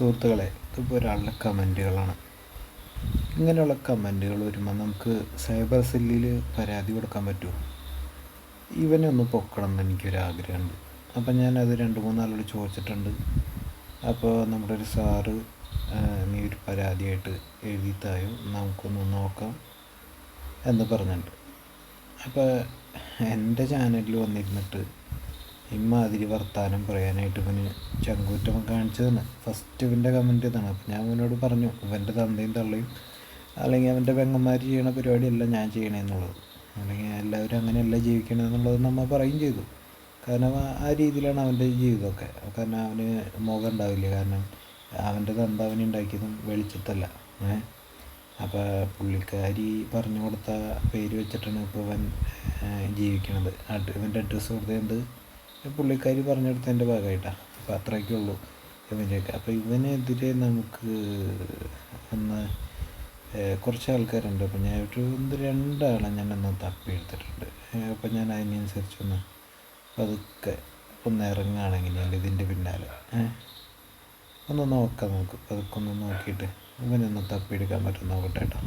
സുഹൃത്തുക്കളെ ഇതിപ്പോൾ ഒരാളുടെ കമന്റുകളാണ് ഇങ്ങനെയുള്ള കമന്റുകൾ വരുമ്പോൾ നമുക്ക് സൈബർ സെല്ലിൽ പരാതി കൊടുക്കാൻ പറ്റുമോ ഇവനെ ഒന്ന് പൊക്കണം എന്ന് എനിക്കൊരാഗ്രഹമുണ്ട്. അപ്പം ഞാനത് രണ്ട് മൂന്നാളോട് ചോദിച്ചിട്ടുണ്ട്. അപ്പോൾ നമ്മുടെ ഒരു സാറ് നീ ഒരു പരാതിയായിട്ട് എഴുതിത്തായോ നമുക്കൊന്ന് നോക്കാം എന്ന് പറഞ്ഞിട്ടുണ്ട്. അപ്പോൾ എന്റെ ചാനലിൽ വന്നിരുന്നിട്ട് ഇമ്മാതിരി വർത്താനം പറയാനായിട്ട് ഇവന് ചങ്കൂറ്റം കാണിച്ചതാണ് ഫസ്റ്റ് ഇവന്റെ കമന്റ് ഇതാണ്. അപ്പം ഞാൻ അവനോട് പറഞ്ഞു ഇവന്റെ തന്തയും തള്ളയും അല്ലെങ്കിൽ അവന്റെ പെങ്ങന്മാർ ചെയ്യണ പരിപാടിയല്ല ഞാൻ ചെയ്യണമെന്നുള്ളത് അല്ലെങ്കിൽ എല്ലാവരും അങ്ങനെയല്ല ജീവിക്കണമെന്നുള്ളത് നമ്മൾ പറയും ചെയ്തു. കാരണം ആ- രീതിയിലാണ് അവന്റെ ജീവിതമൊക്കെ. കാരണം അവന് മുഖം ഉണ്ടാവില്ല. കാരണം അവന്റെ തന്ത അവന് ഉണ്ടാക്കിയതും വെളിച്ചത്തല്ല. ഏഹ് അപ്പോൾ പുള്ളിക്കാരി പറഞ്ഞു കൊടുത്ത പേര് വെച്ചിട്ടാണ് ഇപ്പോൾ അവൻ ജീവിക്കണത്. ഇവന്റെ അഡ്രസ്സ് കൊടുത്തത് പുള്ളിക്കാരി പറഞ്ഞു കൊടുത്തതിന്റെ ഭാഗമായിട്ടാണ് അപ്പോൾ അത്രയൊക്കെ ഉള്ളൂ. ഇവന്റെയൊക്കെ അപ്പോൾ ഇവനെതിരെ നമുക്ക് ഒന്ന് കുറച്ച് ആൾക്കാരുണ്ട്. അപ്പോൾ ഞാൻ ഒരു ഒന്ന് രണ്ടാളെ ഞാനൊന്ന് തപ്പിയെടുത്തിട്ടുണ്ട് ഏഹ്, അപ്പോൾ ഞാൻ അതിനനുസരിച്ചൊന്ന് പതുക്കെ ഒന്ന് ഇറങ്ങുകയാണെങ്കിൽ ഞാൻ ഇതിന്റെ പിന്നാലെ. ഒന്ന് നോക്കാം നമുക്ക്. പതുക്കെ ഒന്ന് നോക്കിയിട്ട് ഇവനൊന്ന് തപ്പിയെടുക്കാൻ പറ്റും നോക്കട്ടെ കേട്ടോ.